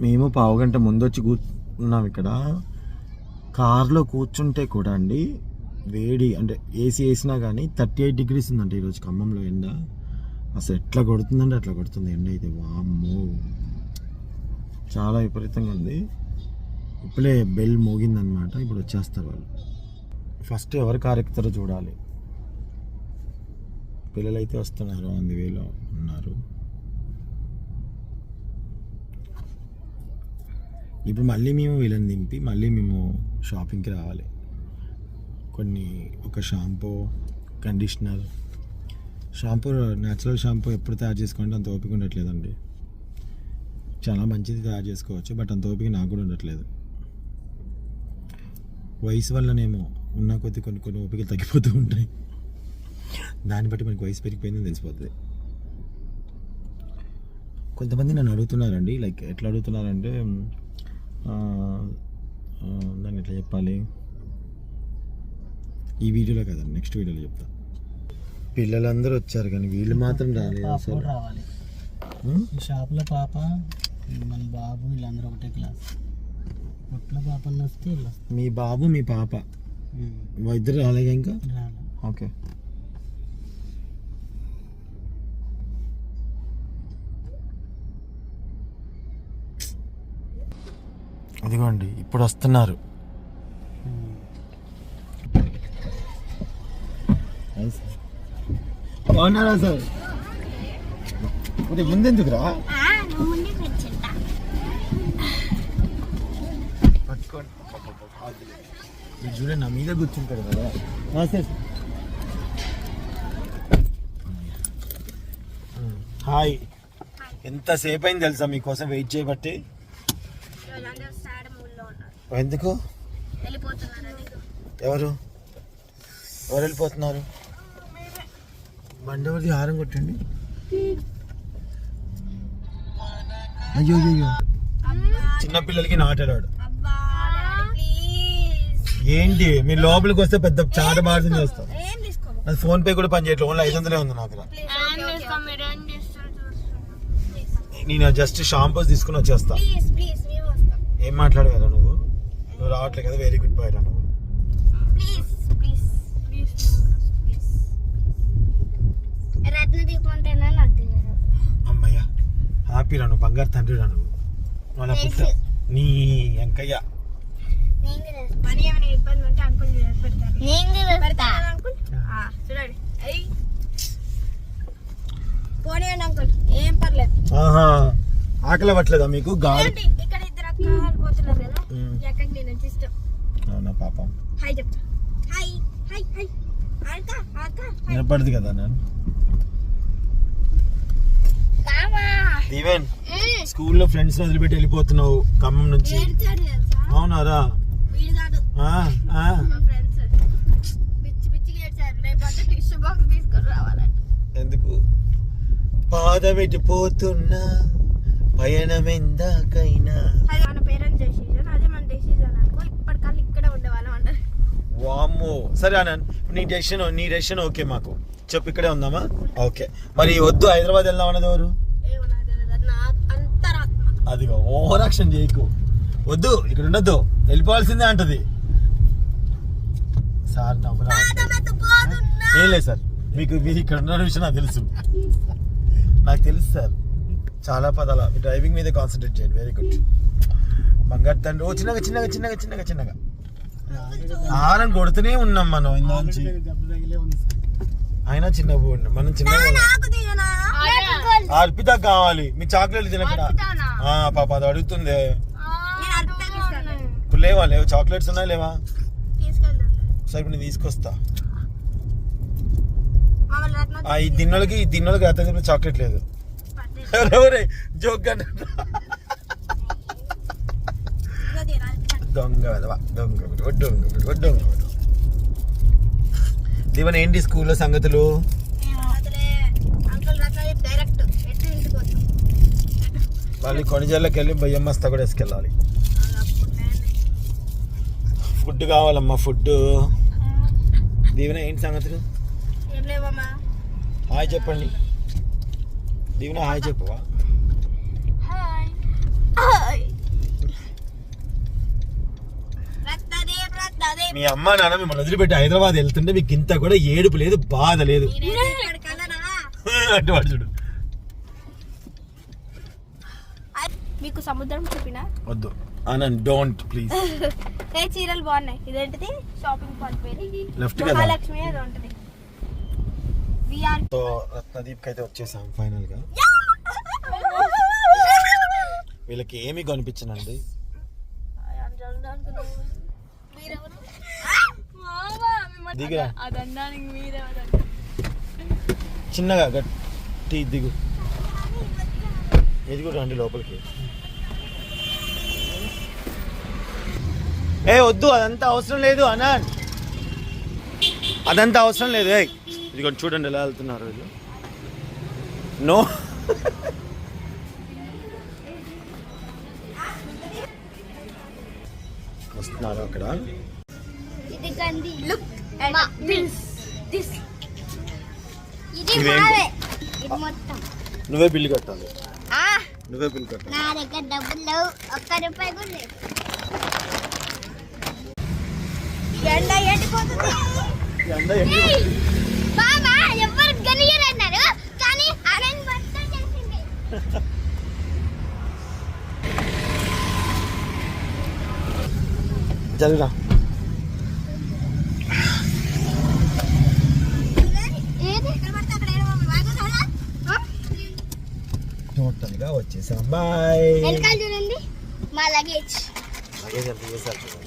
మేము పావుగంట ముందు వచ్చి కూర్చున్నాం ఇక్కడ. కార్లో కూర్చుంటే కూడా అండి వేడి అంటే ఏసీ వేసినా కానీ థర్టీ ఎయిట్ డిగ్రీస్ ఉందంట ఈరోజు ఖమ్మంలో ఎండ. అసలు ఎట్లా కొడుతుందంటే అట్లా కొడుతుంది ఎండ అయితే. వామ్మో. చాలా విపరీతంగా ఉంది. ఇప్పుడే బెల్ మోగిందనమాట ఇప్పుడు వచ్చేస్తారు వాళ్ళు. ఫస్ట్ ఎవరు కారు ఎక్కుతారో చూడాలి. పిల్లలైతే వస్తున్నారు అంది వేలో ఉన్నారు ఇప్పుడు మళ్ళీ మేము వీళ్ళని దింపి మళ్ళీ మేము షాపింగ్కి రావాలి. కొన్ని ఒక shampoo conditioner. Shampoo natural shampoo ఎప్పుడు తయారు చేసుకుంటే అంత ఓపిక ఉండట్లేదండి. చాలా మంచిది తయారు చేసుకోవచ్చు బట్ అంత ఓపిక నాకు కూడా ఉండట్లేదు. వయసు వల్లనేమో ఉన్న కొద్ది కొన్ని కొన్ని ఓపికలు తగ్గిపోతూ ఉంటాయి. దాన్ని బట్టి మనకి వయసు పెరిగిపోయిందని తెలిసిపోతుంది. కొంతమంది నన్ను అడుగుతున్నారండి లైక్ ఎట్లా అడుగుతున్నారంటే దాన్ని ఎట్లా చెప్పాలి? ఈ వీడియోలో కదా నెక్స్ట్ వీడియోలో చెప్తా. పిల్లలందరూ వచ్చారు కానీ వీళ్ళు మాత్రం రాలేదు అసలు. రావాలి. షాప్లో పాప మన బాబు వీళ్ళందరూ ఒకటే క్లాస్ ఒట్ల పాప వస్తే మీ బాబు మీ పాప. ఇద్దరు రాలేగా ఇంకా? ఓకే. అదిగోండి ఇప్పుడు వస్తున్నారు. బాగున్నారా సార్? ముందెందుకురా? పట్టుకోండి. మీరు చూడండి నా మీద కూర్చుంటారు కదా. నమస్తే హాయ్. ఎంతసేపు అయింది తెలుసా మీకోసం వెయిట్ చేయబట్టి? ఎందుకు? ఎవరు? ఎవరు వెళ్ళిపోతున్నారు? బండవరిది హారం కొట్టండి. అయ్యో అయ్యో చిన్న పిల్లలకి నాటాడాడు. ఏంటి? మీరు లోపలికి వస్తే పెద్ద చాట భారతం చేస్తాం అది ఫోన్ పే కూడా పని చేయట్లేదు ఓన్లీ ఐదు వందలే ఉంది నాకు నేను జస్ట్ షాంపూస్ తీసుకుని వచ్చేస్తా. ఏం మాట్లాడగలరా నువ్వు? నువ్వు రావట్లేదు కదా వెరీ గుడ్ బాయ్ రా నువ్వు. అమ్మయ్య హ్యాపీ రా నువ్వు బంగారు తండ్రి రా నువ్వు వాళ్ళ పుట్ట నీ వెంకయ్య. పని ఏమైనా ఇబ్బంది ఉంటే అంకుల్ చేసి పెడతారు. నేను కూడా అంకుల్ చూడండి. అయ్యి పోనీయండి అంకుల్ ఏం పర్లేదు. ఆహా ఆకలి అవ్వట్లేదా మీకు? గాలి. ఇక్కడ పోతున్నారు కదా నేను వచ్చి ఇష్టం. అవునా పాపం. హాయ్ చెప్తా. Hi hi hi. అక్క అక్క వినపడదు కదా నేను? రామా. దీవెన్ స్కూల్లో ఫ్రెండ్స్ వదిలిపెట్టి వెళ్ళిపోతున్నావు ఖమ్మం నుంచి. అవునారా వీడు కాదు. ఆ, ఆ. మా ఫ్రెండ్స్ పిచ్చి పిచ్చిగా ఏడ్చారు రేపు అంటే టిష్యూ బాక్స్ తీసుకొని రావాలంట ఎందుకు పాదమెట్టి పోతున్నా పయనమెందాకైనా అది మన పేరెంట్స్ డెసిజన్ అదే మన డెసిజన్ అనుకో ఇప్పటికల్లా ఇక్కడే ఉండేవాళ్ళం అంటారు వామ్మో సరే అన్నాను నీ డెసిషన్ నీ డెసిషన్ ఓకే మాకు. చెప్పు ఇక్కడే ఉందామా? ఓకే మరి వద్దు హైదరాబాద్ వెళ్దాం అన్నది ఎవరు? అదిగో ఓవర్ యాక్షన్ చేయకు. వద్దు ఇక్కడ ఉండొద్దు. వెళ్ళిపోవాల్సిందే అంటది. సార్ ఏం లేదు సార్ మీకు మీరు ఇక్కడ ఉన్న విషయం నాకు తెలుసు. నాకు తెలుసు సార్. చాలా పదాల డ్రైవింగ్ మీద కాన్సన్ట్రేట్ చేయండి. వెరీ గుడ్ బంగారు తండ్రి ఓ చిన్నగా చిన్నగా చిన్నగా చిన్నగా చిన్నగా. ఆరం కొడుతూనే ఉన్నాం మనం ఇందాంచి అయినా చిన్న మనం. నాకు దిగనా ఆ అర్పిత కావాలి. మీ చాక్లెట్లు తినకడా పాప అది అడుగుతుంది. నేను అర్థం ఇస్తాను ఇప్పుడు లేవా? లేవు? చాక్లెట్స్ ఉన్నాయి లేవా? సరే నేను తీసుకొస్తా. ఈ దిన్నోళ్ళకి ఈ దిన్నోళ్ళకి అర్థం చాక్లెట్ లేదు. జోక్ దొంగ దొంగ వెదవ. దీవెన ఏంటి స్కూల్లో సంగతులు? మళ్ళీ కొనిజర్లకు వెళ్ళి బయ్యం మస్తా కూడా వేసుకెళ్ళాలి. ఫుడ్ కావాలమ్మా ఫుడ్ దీవెన ఏంటి సంగతులు? హాయ్ చెప్పండి. దీవెన హాయ్ చెప్పవా హాయ్ హాయ్ మీ అమ్మ నాన్న మిమ్మల్ని వదిలిపెట్టి హైదరాబాద్ వెళ్తుంటే మీకు ఇంత కూడా ఏడుపు లేదు బాధ లేదు. అంటే వాడు చూడు. మీకు సముద్రం చూపిన వద్దు. ఆనంద్ డోంట్ ప్లీజ్ ఏ చీరలు బాగున్నాయి? ఇదేంటిది? షాపింగ్ పాయింట్ పేరు? లెఫ్ట్ కదా? మహాలక్ష్మి అది ఉంటుంది. విఆర్ సో రత్నదీప్ అయితే వచ్చేసాం ఫైనల్గా వీళ్ళకి ఏమీ కనిపించనండి. చిన్నగా గట్టి దిగు. ఇది కూడా రండి లోపలికి. ఏ వద్దు అదంతా అవసరం లేదు అనంత్ అదంతా అవసరం లేదు ఏ ఇది చూడండి ఎలా వెళ్తున్నారు వీళ్ళు. నో. వస్తున్నారు అక్కడ. నువ్వే బిల్లు కట్టాలి. ఆ? నువ్వే బిల్లు కట్టాలి. నా దగ్గర డబ్బులు లేవు. ఒక్క రూపాయి కూడా లేవు. ఎండ ఎండిపోతుంది. ఎండ ఎండి- బాబా ఎవరు గనియరన్నారు? కానీ మొత్తం చేసింది ఏది ఎక్కడ పడితే అక్కడ ఏడవ బాగా కదా టోటల్గా వచ్చేసాం. బాయ్ వెనకాల చూడండి. మా లగేజ్ లగేజ్ ఎంత చేశారు చూడండి.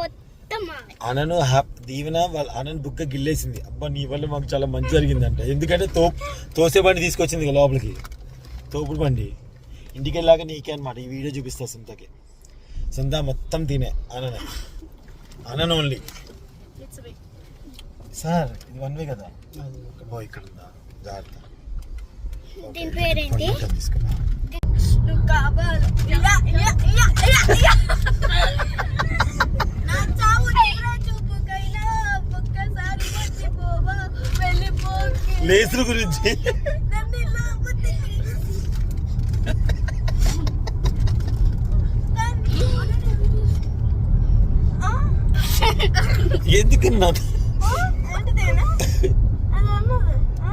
మొత్తం అనను హ్యాప్ దీవెన వాళ్ళ అనన్ బుక్క గిల్లేసింది. అబ్బా నీ వల్ల మాకు చాలా మంచి జరిగిందంట. ఎందుకంటే తో తోసే బండి తీసుకొచ్చింది లోపలికి. తోపుడు బండి. ఇంటికి వెళ్ళాక నీకే అనమాట ఈ వీడియో చూపిస్తా సొంతకి సొంత మొత్తం తినే అననే. అనన్ ఓన్లీ సార్ ఇది వన్ వే కదా? ఇక్కడ ఉందా? దీని పేరేంటి? కొంచెం తీసుకురా. నువ్వు కావాలి ఇలా ఇలా ఇలా ఇలా ఇలా నా చావు తీరా చూపుకైనా ఒక్కసారి మర్చిపోవా వెళ్ళిపోకి లేసుల గురించి నన్ను లోపలికి ఆ? ఎందుకు నా ఆ? ఏంటిదేనా? అది అన్నది. ఆ?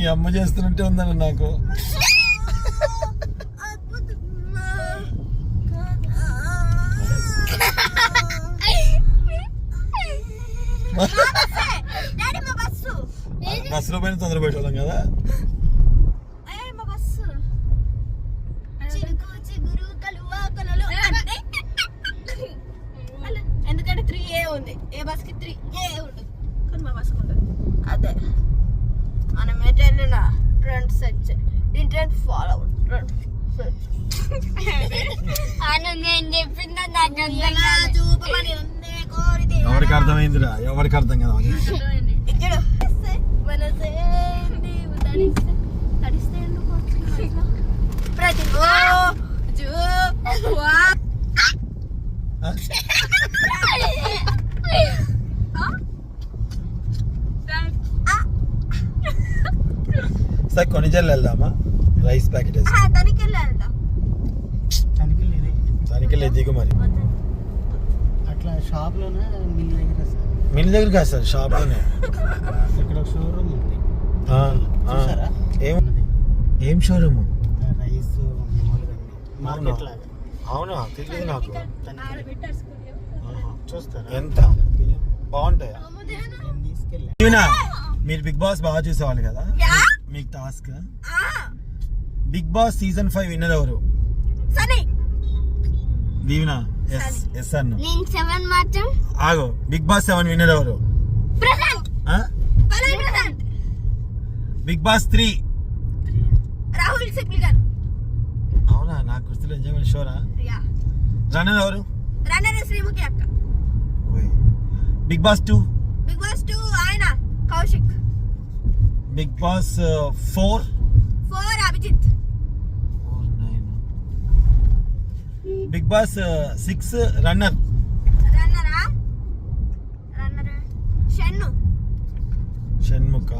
మీ అమ్మ చేస్తున్నట్టే ఉందని నాకు. బస్సులో పైన తొందర పెట్టేవాళ్ళం కదా ఏ మా బస్సు చిరుకు చిగురు కలువ కలలు అంటే అలా, ఎందుకంటే త్రీ ఏ ఉంది ఏ బస్కి త్రీ ఏ ఉంటుంది కానీ మా బస్కి ఉంటుంది అదే మనం ఎటు వెళ్ళినా ట్రెండ్ సెట్ ఈ ట్రెండ్ ఫాలో ట్రెండ్ ఆనంద్ నేను చెప్పిందా నాకు చూపమని ఉందే కోరితే ఎవరికి అర్థమైందిరా? ఎవరికి అర్థం కదా. సార్ కొనిజల్ వెళ్దామా? రైస్ ప్యాకెట్ వేసి ఆ, వెళ్ళి దిగు మరి. అట్లా షాప్లోనే మిల్ దగ్గర సార్. మిల్ దగ్గర కాదు సార్ షాప్లోనే. ఇక్కడ ఒక షోరూమ్ ఉంది? ఏం? ఏం షోరూమ్ రైస్ మార్కెట్ లాగా అవునా? తెలియదు నాకు. చూస్తారా? ఎంత? బాగుంటాయా? మీరు బిగ్ బాస్ బాగా చూసేవాళ్ళు కదా? యా? మీకు టాస్క్? ఆ, Bigg Boss season five winner ఎవరు సరే దీవెనా? ఎస్ ఎస్ అన్న నేను సెవెన్ మాత్రం. ఆగో. బిగ్ బాస్ సెవెన్ విన్నర్ ఎవరు? Prashanth. Prashanth. Bigg Boss three Rahul Sipligunj అవునా? నాకు గుర్తులు ఎంజాయ్ షోరా రన్నర్ ఎవరు? రన్నర్ శ్రీముఖి అక్క. Bigg Boss two Bigg Boss two ఆయన Kaushik. Bigg Boss four four Abhijeet. Bigg Boss six runner Shanmukh